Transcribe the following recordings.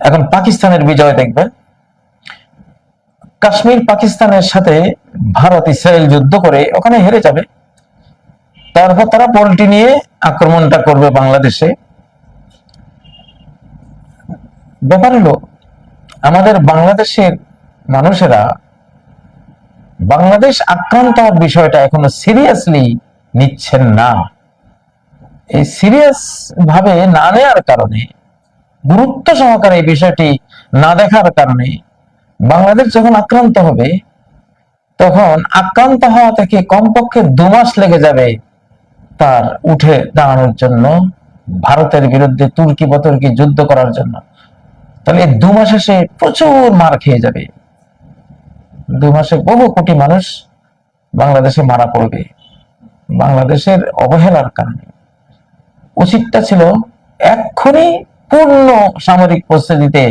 এখন পাকিস্তানের বিজয় দেখবেন কাশ্মীর পাকিস্তানের সাথে ভারত ইসরায়েল যুদ্ধ করে ওখানে হেরে যাবে। তারপর তারা পোল্ট্রি নিয়ে আক্রমণটা করবে বাংলাদেশে। ব্যাপার হলো, আমাদের বাংলাদেশের মানুষেরা বাংলাদেশ আক্রান্ত হওয়ার বিষয়টা এখনও সিরিয়াসলি নিচ্ছেন না। এই সিরিয়াস ভাবে না নেওয়ার কারণে গুরুত্ব সহকারে বিষয়টি না দেখার কারণে বাংলাদেশ যখন আক্রান্ত হবে, তখন আক্রান্ত হওয়া থেকে কমপক্ষে দু মাস লেগে যাবে তার উঠে দাঁড়ানোর জন্য ভারতের বিরুদ্ধে তুর্কি বতর্কি যুদ্ধ করার জন্য। তাহলে এই দু মাসে সে প্রচুর মার খেয়ে যাবে। দু মাসে বহু কোটি মানুষ বাংলাদেশে মারা পড়বে। বাংলাদেশের অবহেলার কারণে। উচিতটা ছিল এক্ষুনি পূর্ণ সামরিক প্রস্তুতিতে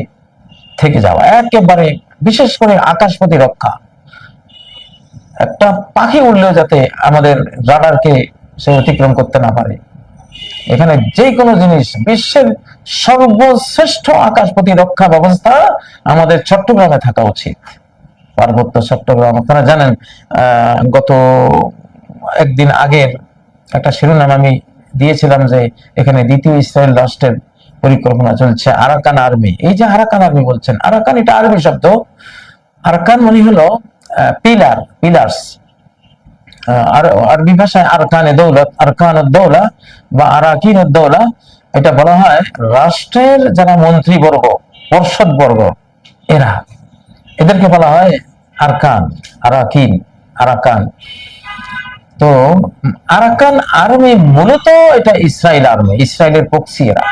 থেকে যাওয়া, একেবারে বিশেষ করে আকাশ প্রতিরক্ষা। একটা পাখি উঠলেও যাতে আমাদের রাডারকে সে অতিক্রম করতে না পারে। এখানে যে কোনো জিনিস, বিশ্বের সর্বশ্রেষ্ঠ আকাশ প্রতিরক্ষা ব্যবস্থা আমাদের চট্টগ্রামে থাকা উচিত। পার্বত্য চট্টগ্রাম, আপনারা জানেন গত একদিন আগের একটা শিরোনাম আমি দিয়েছিলাম যে এখানে দ্বিতীয় ইসরায়েল রাষ্ট্রের পরিকল্পনা চলছে আরাকান আর্মি। এই যে আরাকান আর্মি বলছেন, আরাকান এটা আরবি শব্দ। আরাকান মানে হলো পিলার, পিলার্স। আরবি ভাষায় আরকানে দৌলত আরকান দৌলা বা আরাকিন দৌলা। এটা বলা হয় রাষ্ট্রের যারা মন্ত্রীবর্গ পর্ষদ বর্গ এরা। এদেরকে বলা হয় আরকান, আরাকিন, আরাকান। তো আরাকান আর্মি মূলত এটা ইসরায়েল আর্মি, ইসরায়েলের পক্ষী এরা।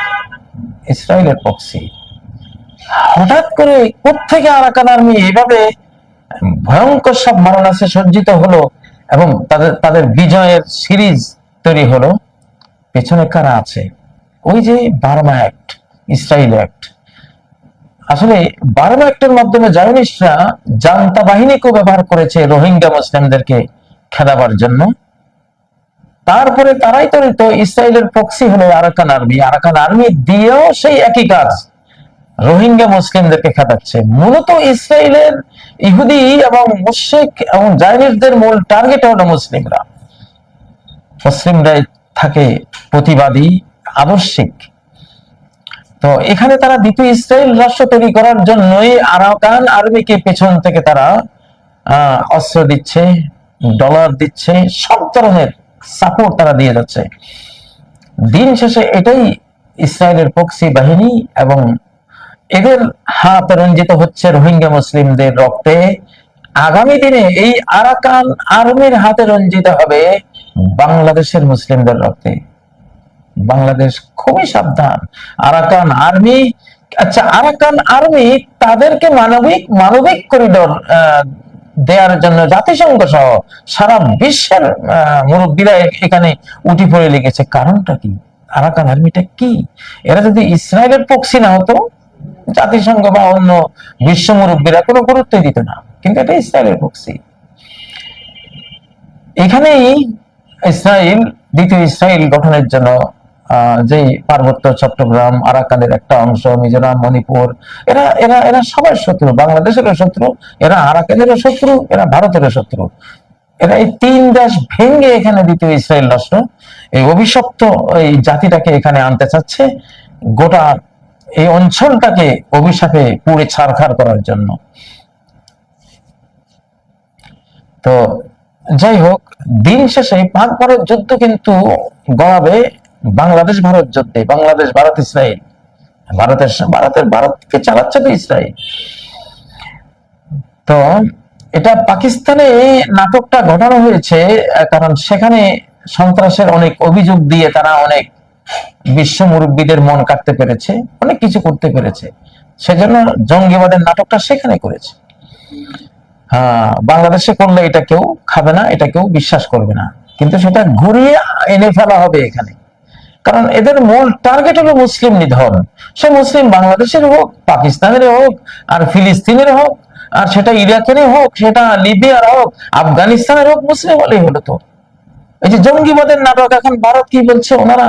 ইসরায়েলের পক্ষী। হঠাৎ করে কোথেকে আরাকান আর্মি এইভাবে ভয়ঙ্কর সব মারণাসে সজ্জিত হলো এবং তাদের তাদের বিজয়ের সিরিজ তৈরি হলো। পেছনে কারা আছে? ওই যে বার্মা অ্যাক্ট ইসরায়েল অ্যাক্ট। আসলে বার্মা অ্যাক্টের মাধ্যমে জায়নিস্টরা জান্তা বাহিনীকেও ব্যবহার করেছে রোহিঙ্গা মুসলিমদেরকে খেদাবার জন্য। তারপরে তারাই তো তো ইসরায়েলের প্রক্সি হলো আরাকান আর্মি আরাকান আর্মি দিয়েও সেই একই কাজ। রোহিঙ্গা মুসলিমদেরকে খেদাচ্ছে মূলত ইসরায়েলের ইহুদি এবং মুশরিক এবং জাইনিসদের মূল টার্গেট হলো মুসলিমরা। মুসলিমরাই থাকে প্রতিবাদী, আবশ্যিক। তো এখানে তারা দ্বিতীয় ইসরায়েল রাষ্ট্র তৈরি করার জন্যই আরাকান আর্মিকে পেছন থেকে তারা অস্ত্র দিচ্ছে ডলার দিচ্ছে, সব ধরনের সাপোর্ট তারা দিয়ে যাচ্ছে। দিন শেষে এটাই ইসরায়েলের পক্ষী বাহিনী এবং এদের হাত রঞ্জিত হচ্ছে রোহিঙ্গা মুসলিমদের রক্তে। আগামী দিনে এই আরাকান আর্মির হাতে রঞ্জিত হবে বাংলাদেশের মুসলিমদের রক্তে। বাংলাদেশ খুবই সাবধান। আরাকান আর্মি আচ্ছা আরাকান আর্মি তাদেরকে মানবিক মানবিক করিডোর দেওয়ার জন্য জাতিসংঘ সহ সারা বিশ্বের মুরব্বীরা এখানে উঠি পড়ে লেগেছে। কারণটা কি? আরাকান আর্মিটা কি? এরা যদি ইসরায়েলের পক্ষী না হতো, জাতিসংঘ বা অন্য বিশ্ব মুরব্বীরা কোনো গুরুত্বই দিত না। কিন্তু এটা ইসরায়েলের পক্ষী। এখানেই ইসরায়েল, দ্বিতীয় ইসরায়েল গঠনের জন্য যেই পার্বত্য চট্টগ্রাম, আরাকানের একটা অংশ, মিজোরাম, মণিপুর, এরা এরা এরা সবার শত্রু, বাংলাদেশেরও শত্রু, এরা আরাকানেরও শত্রু, এরা ভারতেরও শত্রু। এরা এই তিন দেশ ভেঙে এখানে দ্বিতীয় ইসরায়েল রাষ্ট্র, এই অভিশপ্ত এই জাতিটাকে এখানে আনতে চাচ্ছে গোটা এই অঞ্চলটাকে অভিশাপে পুড়ে ছারখার করার জন্য। তো যাই হোক, দিন শেষে পাক ভারত যুদ্ধ কিন্তু গড়াবে বাংলাদেশ, ভারত যুদ্ধে, বাংলাদেশ, ভারত, ইসরায়েল। ভারতের ভারতের, ভারতকে চালাচ্ছে তো ইসরায়েল। তো এটা পাকিস্তানে নাটকটা ঘটানো হয়েছে কারণ সেখানে সন্ত্রাসের অনেক অভিযোগ দিয়ে তারা অনেক বিশ্ব মুরব্বীদের মন কাটতে পেরেছে, অনেক কিছু করতে পেরেছে। সেজন্য জঙ্গিবাদের নাটকটা সেখানে করেছে। হ্যাঁ বাংলাদেশে করলে এটা কেউ খাবে না, এটা কেউ বিশ্বাস করবে না। কিন্তু সেটা ঘুরিয়ে এনে ফেলা হবে এখানে। কারণ এদের মূল টার্গেট হলো মুসলিম নিধন। সে মুসলিম বাংলাদেশের হোক, পাকিস্তানের হোক, আর ফিলিস্তিনের হোক, আর সেটা ইরাকের হোক, সেটা লিবিয়ার হোক, আফগানিস্তানের হোক, মুসলিম হলেই হলো তো। এই যে জঙ্গিবাদের নাটক, এখন ভারত কি বলছে ওনারা?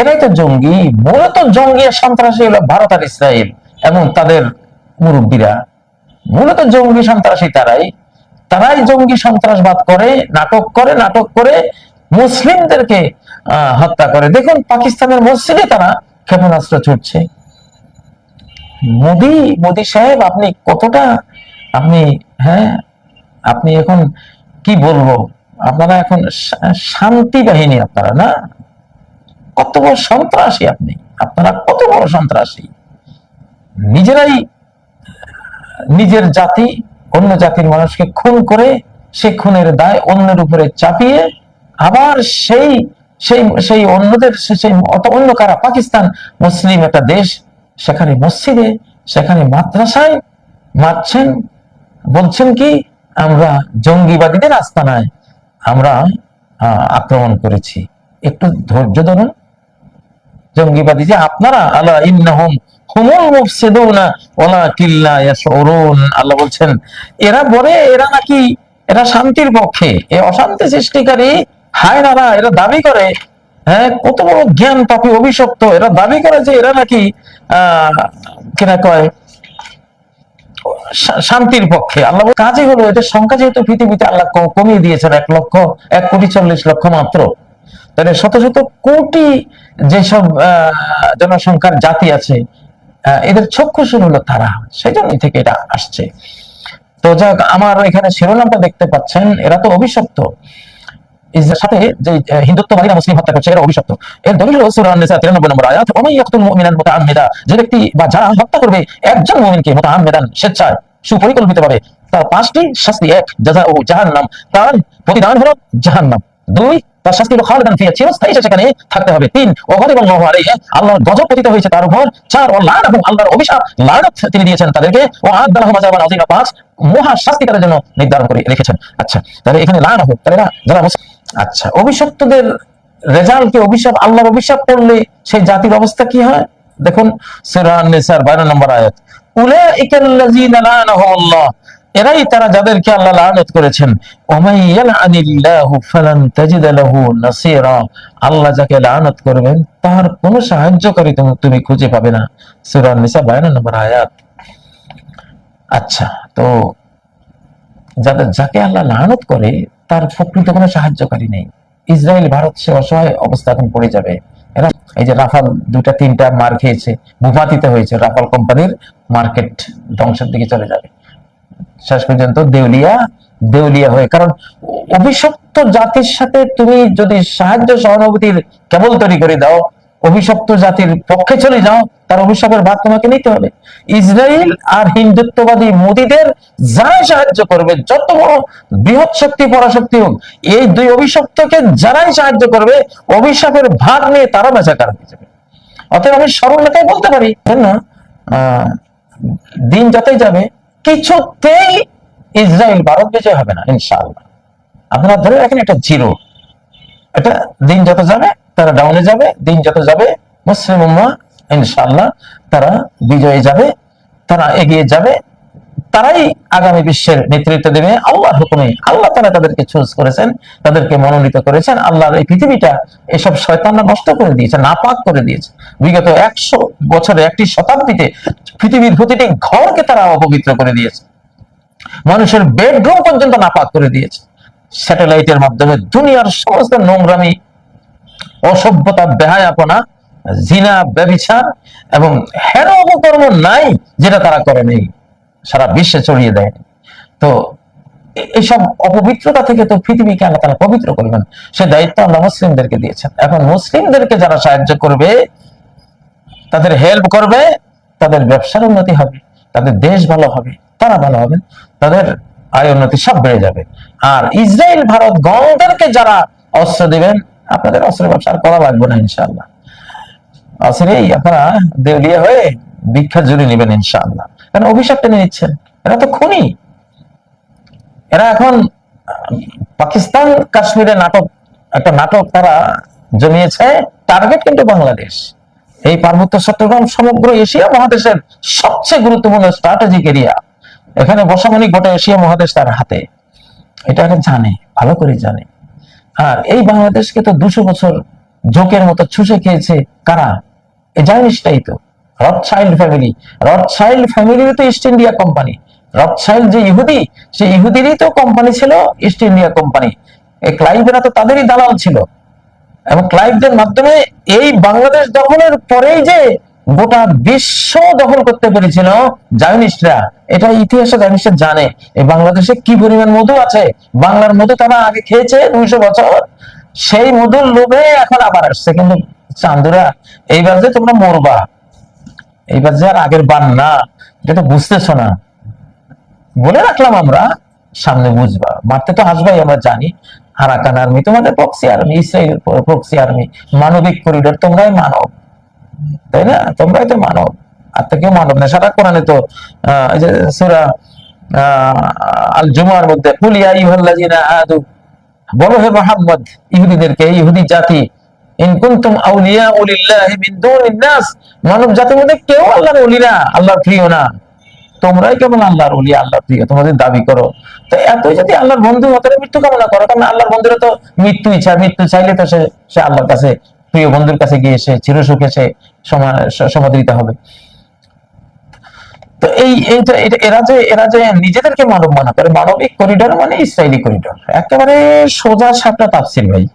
এরাই তো জঙ্গি। মূলত জঙ্গি আর সন্ত্রাসী হলো ভারত আর ইসরায়েল এবং তাদের মুরব্বীরা। মূলত জঙ্গি সন্ত্রাসী তারাই। তারাই জঙ্গি সন্ত্রাসবাদ করে, নাটক করে নাটক করে মুসলিমদেরকে হত্যা করে। দেখুন, পাকিস্তানের মসজিদে তারা ক্ষেপণাস্ত্র ছুটছে। মোদি মোদি সাহেব, আপনি কতটা, আপনি হ্যাঁ আপনি এখন কি বলব? আপনারা এখন শান্তি বাহিনী আপনারা, না? কত বড় সন্ত্রাসী আপনি। আপনারা কত বড় সন্ত্রাসী। নিজেরাই, নিজের জাতি, অন্য জাতির মানুষকে খুন করে, সে খুনের দায় অন্যের উপরে চাপিয়ে আবার সেই সেই সেই অন্যদের সেই অত অন্য কারা? পাকিস্তান মুসলিম একটা দেশ, সেখানে মসজিদে, সেখানে মাদ্রাসায় মারছেন। বলছেন কি, আমরা জঙ্গিবাদীদের আস্তানায় আমরা আক্রমণ করেছি। একটু ধৈর্য ধরুন। জঙ্গিবাদী যে আপনারা, আলা ইন্নাহুম হুমুল মুফসিদুনা ওয়ালাকিন লা ইয়াশউরুন, আল্লাহ বলছেন, এরা বলে, এরা নাকি, এরা শান্তির পক্ষে। এ অশান্তি সৃষ্টিকারী হায়নারা এরা দাবি করে হ্যাঁ কত বড় জ্ঞান পাপি অভিশপ্ত, এরা দাবি করে যে এরা নাকি, আহ কিনা কয় শান্তির পক্ষে। আল্লাহ কাজই হলো, এদের সংখ্যা যেহেতু পৃথিবীতে আল্লাহ কমিয়ে দিয়েছেন এক লক্ষ, এক কোটি চল্লিশ লক্ষ মাত্র। তাহলে শত শত কোটি যেসব জনসংখ্যার জাতি আছে এদের চক্ষুসুর হলো তারা। সেই জন্যই থেকে এটা আসছে। তো যাক, আমার এখানে শিরোনামটা দেখতে পাচ্ছেন, এরা তো অভিশপ্ত। সাথে যে হিন্দুত্ববাদীরা মুসলিম হত্যা করছে, এরা অভিশপ্ত। এর দলিল হলো সূরা আন-নিসা 93 নম্বর আয়াত মুমিনান যে ব্যক্তি বা যারা হত্যা করবে, একজন মুমিনকে স্বেচ্ছায় তার পাঁচটি শাস্তি এক ও জাহান্নাম, তার প্রতিদান জাহান্নাম। দুই, তার শাস্তি খালিদান ফিহা, চিরস্থায়ী সেখানে থাকতে হবে। তিন ও গদিবাল্লাহু আলাইহি, আল্লাহর গজব পতিত হয়েছে তার উপর। চার, ও লান এবং আল্লাহর অভিশাপ, লানত তিনি দিয়েছেন তাদেরকে। ও আদাল্লাহু মাযাবান আযীমা পাঁচ, মহা শাস্তি তাদের জন্য নির্ধারণ করে রেখেছেন। আচ্ছা তাহলে এখানে লান হোক তাহলে যারা মুসলিম আচ্ছা অভিশপ্তদের রেজাল্টকে অভিশাপ, আল্লাহর অভিশাপ পড়লে সেই জাতির অবস্থা কি হয়? দেখুন, সূরা আন-নিসার 12 নম্বর আয়াত। লানাহুমুল্লাহ এরাই তারা যাদেরকে আল্লাহ লানত করেছেন। আল্লাহ যাকে লানত করবেন তার কোনো সাহায্যকারী তুমি তুমি খুঁজে পাবে না। সূরা আন-নিসা 52 নম্বর আয়াত। আচ্ছা তো যাদের, যাকে আল্লাহ লানত করে তার প্রকৃত কোনো সাহায্যকারী নেই। ইসরায়েল, ভারত সে অসহায় অবস্থা এখন পড়ে যাবে। এরা এই যে রাফাল দুটা তিনটা মার খেয়েছে, ভূপাতিত হয়েছে রাফাল কোম্পানির মার্কেট ধ্বংসের দিকে চলে যাবে। শেষ পর্যন্ত দেউলিয়া দেউলিয়া হয়ে কারণ অভিশপ্ত জাতির সাথে তুমি যদি সাহায্য, সহানুভূতির কেবল তৈরি করে দাও অভিশপ্ত জাতির পক্ষে চলে যাও তার অভিশাপের ভাগ তোমাকে নিতে হবে। ইসরায়েল আর হিন্দুত্ববাদী মোদীদের যারাই সাহায্য করবে যত বড় বৃহৎ শক্তি পরাশক্তি হোক এই দুই অভিশপ্তকে যারাই সাহায্য করবে অভিশাপের ভাগ নিয়ে তারা বেচাকার হয়ে যাবে। অতএব আমি সরল লেখায় বলতে পারি না আহ, দিন যতই যাবে কিছুতেই ইসরায়েল ভারত বিজয় হবে না ইনশাআল্লাহ। আপনারা ধরে রাখেন এটা জিরো। এটা দিন যত যাবে তারা ডাউনে যাবে, দিন যত যাবে মুসলিম উম্মাহ ইনশাআল্লাহ, তারা বিজয়ে যাবে, তারা এগিয়ে যাবে, তারাই আগামী বিশ্বের নেতৃত্ব দেবে। আল্লাহর হুকুমে আল্লাহ তারা তাদেরকে চুজ করেছেন, তাদেরকে মনোনীত করেছেন, আল্লাহর এই পৃথিবীটা এসব শয়তানরা নষ্ট করে দিয়েছে, নাপাক করে দিয়েছে। বিগত একশো বছরে, একটি শতাব্দীতে পৃথিবীর প্রতিটি ঘরকে তারা অপবিত্র করে দিয়েছে। মানুষের বেডরুম পর্যন্ত নাপাক করে দিয়েছে। স্যাটেলাইটের মাধ্যমে দুনিয়ার সমস্ত নোংরামি অসভ্যতা, বেহায়াপনা, জিনা, ব্যবিচার এবং হেন অপকর্ম নাই যেটা তারা করে নেই সারা বিশ্বে ছড়িয়ে দেয়। তো এইসব অপবিত্রতা থেকে তো পৃথিবীকে আল্লাহ তারা পবিত্র করবেন। সে দায়িত্ব আল্লাহ মুসলিমদেরকে দিয়েছেন এখন মুসলিমদেরকে যারা সাহায্য করবে, তাদের হেল্প করবে, তাদের ব্যবসার উন্নতি হবে, তাদের দেশ ভালো হবে, তারা ভালো হবে, তাদের আয় উন্নতি সব বেড়ে যাবে। আর ইসরায়েল ভারত, গণদেরকে যারা অস্ত্র দিবেন আপনাদের অস্ত্র ব্যবসা আর করা লাগবে না, ইনশাআল্লাহ। অস্ত্রেই আপনারা দেউলিয়া হয়ে ভিক্ষা জুড়ে নেবেন, ইনশাআল্লাহ। কারণ অভিশাপ টেনে নিচ্ছেন। এরা তো খুনি। এরা এখন পাকিস্তান কাশ্মীরে নাটক, একটা নাটক তারা জমিয়েছে, টার্গেট কিন্তু বাংলাদেশ। এই পার্বত্য চট্টগ্রাম, সমগ্র এশিয়া মহাদেশের সবচেয়ে গুরুত্বপূর্ণ স্ট্র্যাটেজিক এরিয়া এখানে বসামানি গোটা এশিয়া মহাদেশ তার হাতে। এটা এখন জানে, ভালো করে জানে। আর এই বাংলাদেশকে তো দুশো বছর জোকের মতো ছুষে খেয়েছে কারা? এই জানিসটাই তো। রথচাইল্ড ফ্যামিলি রথচাইল্ড ফ্যামিলির তো ইস্ট ইন্ডিয়া কোম্পানি রথচাইল্ড যে ইহুদি, সেই ইহুদিরই তো কোম্পানি ছিল ইস্ট ইন্ডিয়া কোম্পানি এই ক্লাইভেরা তো তাদেরই দালাল ছিল। এবং ক্লাইভদের মাধ্যমে এই বাংলাদেশ দখলের পরেই যে গোটা বিশ্ব দখল করতে পেরেছিল জায়নিস্টরা এটা ইতিহাসে জায়নিস্টরা জানে। এই বাংলাদেশে কি পরিমাণ মধু আছে? বাংলার মধু তারা আগে খেয়েছে দুইশো বছর। সেই মধুর লোভে এখন আবার আসছে। কিন্তু চান্দুরা, এইবার যে তোমরা মরবা, এইবার যে আর আগের বান না, এটা তো বুঝতেছো না। বলে রাখলাম আমরা, সামনে বুঝবা। মারতে তো হাসবাই, আমরা জানি। হারাকান আর্মি, তোমাদের proxy army Israel proxy army মানবিক করিডোর তোমরাই মানব তাই না? তোমরাই তো মানব। তো কেউ মানব না। সারা কোরআনে তো সুরা আল জুমার মধ্যে আদু বলো হে মোহাম্মদ, ইহুদিদেরকে, ইহুদি জাতি আউলিয়া মিন নাস মানব জাতির মধ্যে কেউ আল্লাহর আল্লাহর প্রিয় না। তোমরাই কেবল আল্লাহর আল্লাহর প্রিয়। তোমাদের দাবি করো। তো এতই যদি আল্লাহর বন্ধু হতে মৃত্যু কামনা করো কারণ আল্লাহর বন্ধুরা তো মৃত্যু ইচ্ছা মৃত্যু চাইলে তো সে আল্লাহর কাছে প্রিয় বন্ধুর কাছে গিয়ে সে চিরসুখে সে সমা- স- সমাদৃত হবে। তো এই এরা যে এরা যে নিজেদেরকে মানব মনে করে, মানবিক করিডোর মানে ইসরায়েলি করিডোর একেবারে সোজা সাপটা তাপসির ভাই।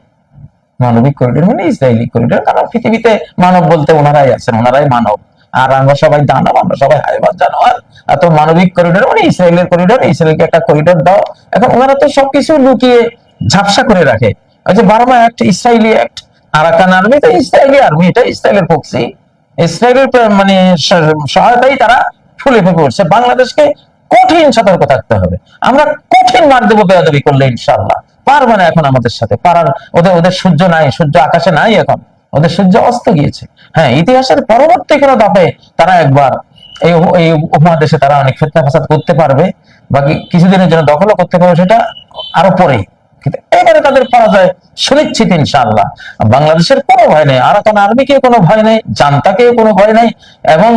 মানবিক করিডোর মানে ইসরায়েলি করিডোর কারণ পৃথিবীতে মানব বলতে ওনারাই আছেন, ওনারাই মানব। আর আমরা সবাই দানব, আমরা সবাই হাইবাদ জানোয়ার। আর তো মানবিক করিডোর মানে ইসরায়েলের করিডোর ইসরায়েলকে একটা করিডোর দাও। এখন ওনারা তো সবকিছু লুকিয়ে ঝাপসা করে রাখে। ওই যে Burma act Israeli act Arakan army তো ইসরায়েলি আর্মি এটা ইসরায়েলের পক্ষী ইসরায়েলের মানে সহায়তাই তারা ফুলে ফেপে উঠছে। বাংলাদেশকে কঠিন সতর্ক থাকতে হবে। আমরা কঠিন মার দেবো বেয়াদবি করলে ইনশাল্লাহ পারবে না এখন আমাদের সাথে। পারার ওদের ওদের সূর্য নাই, সূর্য আকাশে নাই এখন। ওদের সূর্য অস্ত গিয়েছে। হ্যাঁ ইতিহাসের পরবর্তী কোনো ধাপে তারা একবার এই এই উপমহাদেশে তারা অনেক ফেতনা ফাসাদ করতে পারবে। বাকি কিছুদিনের জন্য দখলও করতে পারবে, সেটা আরও পরে কিন্তু এবারে তাদের পরাজয় সুনিশ্চিত ইনশাআল্লাহ। বাংলাদেশের কোনো ভয় নেই, আরাকান আর্মিকে কোনো ভয় নেই, জান্তাকেও কোনো ভয় নেই, এবং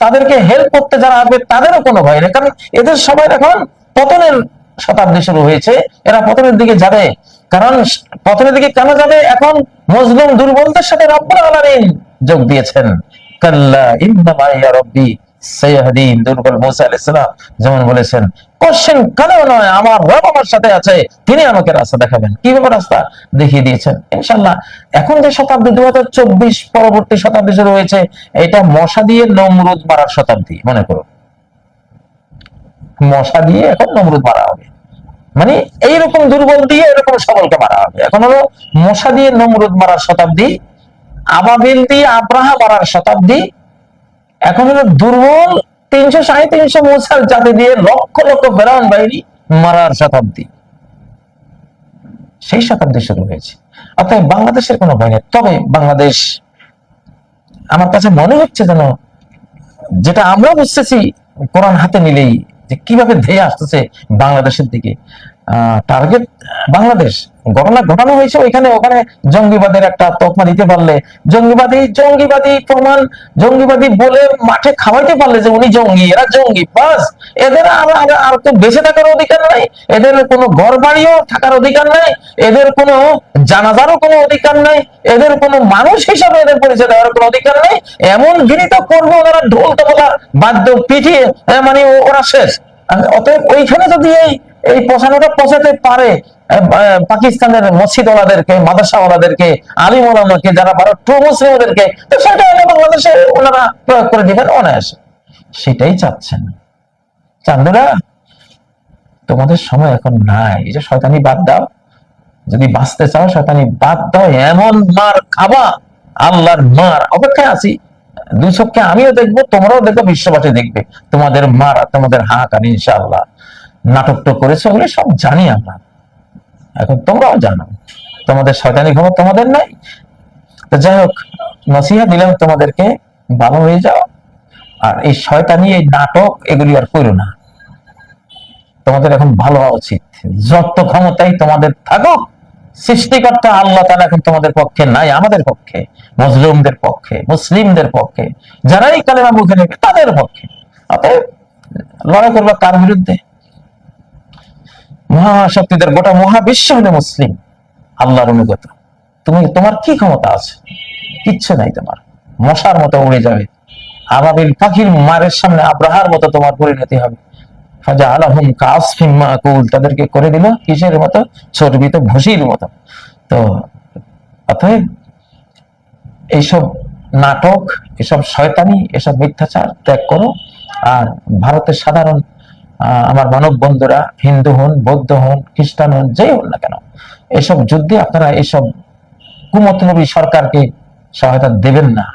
তাদেরকে হেল্প করতে যারা আসবে তাদেরও কোনো ভয় নেই। কারণ এদের সবাই এখন পতনের শতাব্দী শুরু হয়েছে, এরা পতনের দিকে যাবে। কারণ পতনের দিকে কেন যাবে? এখন মজলুম দুর্বলদের সাথে রব্বুল আলামিন যোগ দিয়েছেন। কাল্লা ইন্নামা ইয়া রব্বি সাইয়াহদিন দুর্বল মুসা আলাইহিস সালাম যেমন বলেছেন, কোশ্চেন কেন নয়, আমার রব আমার সাথে আছে, তিনি আমাকে রাস্তা দেখাবেন। কীভাবে রাস্তা দেখিয়ে দিয়েছেন? ইনশাআল্লাহ, এখন যে শতাব্দী দু পরবর্তী শতাব্দী শুরু হয়েছে, এটা মশা দিয়ে নমরুদ শতাব্দী, মনে করো। মশা দিয়ে এখন নমরুদ মারা হবে। মানে এইরকম দুর্বল দিয়ে এরকম সবলকে মারা হবে। এখন হলো মশা দিয়ে নমরুদ মারার শতাব্দী, আবাবিল দিয়ে আব্রাহা মারার শতাব্দী এখন হলো দুর্বল তিনশো সাড়ে তিনশো মোসার জাতি দিয়ে লক্ষ লক্ষ ফেরাউন বাহিনী মারার শতাব্দী। সেই শতাব্দী শুরু হয়েছে। অর্থাৎ বাংলাদেশের কোনো নেই। তবে বাংলাদেশ, আমার কাছে মনে হচ্ছে যেন যেটা আমরা বুঝতেছি, কোরআন হাতে নিলেই যে কীভাবে ধেয়ে আসতেছে বাংলাদেশের দিকে। টার্গেট বাংলাদেশ। ঘটনা ঘটানো হয়েছে ওইখানে, ওখানে জঙ্গিবাদের একটা তকমা দিতে পারলে। জঙ্গিবাদী জঙ্গিবাদী প্রমাণ, জঙ্গিবাদী বলে মাঠে খাওয়াইতে পারলে যে উনি জঙ্গি, এরা জঙ্গি, বাস। এদের আর আর- তো বেঁচে থাকার অধিকার নাই, এদের কোনো ঘর বাড়িও থাকার অধিকার নাই, এদের কোনো জানাজারও কোনো অধিকার নাই, এদের কোনো মানুষ হিসাবে এদের পরিচয় দেওয়ার কোনো অধিকার নেই। এমন ঘৃণিত করব ওরা ঢোল তবলা বাদ্য পিঠিয়ে মানে ওরা শেষ। অতএব ওইখানে যদি এই এই পচানোটা পচাতে পারে আহ, আহ, পাকিস্তানের মসজিদওয়ালাদেরকে মাদ্রাসাওয়ালাদেরকে আলিমওয়ালাদেরকে যারা ভারত ট্রু মুসলিমদেরকে তো সেটা বাংলাদেশে ওনারা প্রয়োগ করে দিবেন অনায়াসে। সেটাই চাচ্ছেন। চান্দুরা তোমাদের সময় এখন নাই। এই যে শয়তানি বাদ দাও। যদি বাঁচতে চাও শয়তানি বাদ দাও। এমন মার খাবা আল্লাহর মার। অপেক্ষায় আছি। দুই চোখকে আমিও দেখব তোমরাও দেখব বিশ্ববাসী দেখবে। তোমাদের মার তোমাদের হাঁকান ইনশাআল্লাহ। নাটকটা করেছে ওগুলো সব জানি আমরা। এখন তোমরাও জানো, তোমাদের শয়তানি খবর তোমাদের নাই। তো যাই হোক, নসিহা দিলাম তোমাদেরকে, ভালো হয়ে যাও। আর এই শয়তানি, এই নাটক, এগুলি আর করো না। তোমাদের এখন ভালো হওয়া উচিত। যত ক্ষমতাই তোমাদের থাকুক, সৃষ্টিকর্তা আল্লাহ তালা এখন তোমাদের পক্ষে নাই, আমাদের পক্ষে, মজলুমদের পক্ষে, মুসলিমদের পক্ষে, যারাই কালেমা মুখে নেবে তাদের পক্ষে। অতএব লড়াই করবা কার বিরুদ্ধে? মহাশক্তিদের গোটা মহাবিশ্ব হলে মুসলিম। আল্লাহর অনুগত। তুমি, তোমার কি ক্ষমতা আছে? কিচ্ছু নাই তোমার। মশার মতো উড়ে যাবে। আবাবিল পাখির মারের সামনে আব্রাহার মতো তোমার পরিণতি হবে। ফাজা আলাহুম কাসফিম তাদেরকে করে দিল কিসের মতো? চর্বিত ভুসির মতো। তো, অতএব এইসব নাটক, এসব শয়তানি, এসব মিথ্যাচার ত্যাগ করো। আর ভারতের সাধারণ আমার মানব বন্ধুরা, হিন্দু হন, বৌদ্ধ হন, খ্রিস্টান হন, যেই হন না কেন, এসব যুদ্ধে আপনারা এসব কুমতনবী সরকারকে সহায়তা দেবেন না।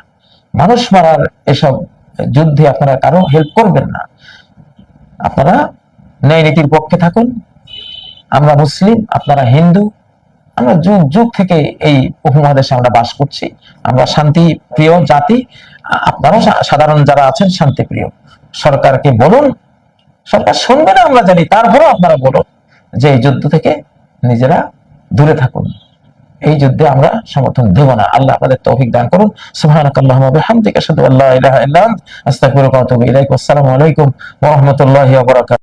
মানুষ মারার এসব যুদ্ধে আপনারা কারও হেল্প করবেন না। আপনারা ন্যায় নীতির পক্ষে থাকুন। আমরা মুসলিম, আপনারা হিন্দু, আমরা যুগ যুগ থেকে এই উপমহাদেশে আমরা বাস করছি। আমরা শান্তি প্রিয় জাতি আপনারাও সাধারণ যারা আছেন শান্তি প্রিয় সরকারকে বলুন সরকার শুনবে না, আমরা জানি। তারপরেও আপনারা বলুন যে এই যুদ্ধ থেকে নিজেরা দূরে থাকুন। এই যুদ্ধে আমরা সমর্থন দেব না। আল্লাহ আমাদের তৌফিক দান করুন। সুবহানাকাল্লাহুম্মা বিহামদিকা আশহাদু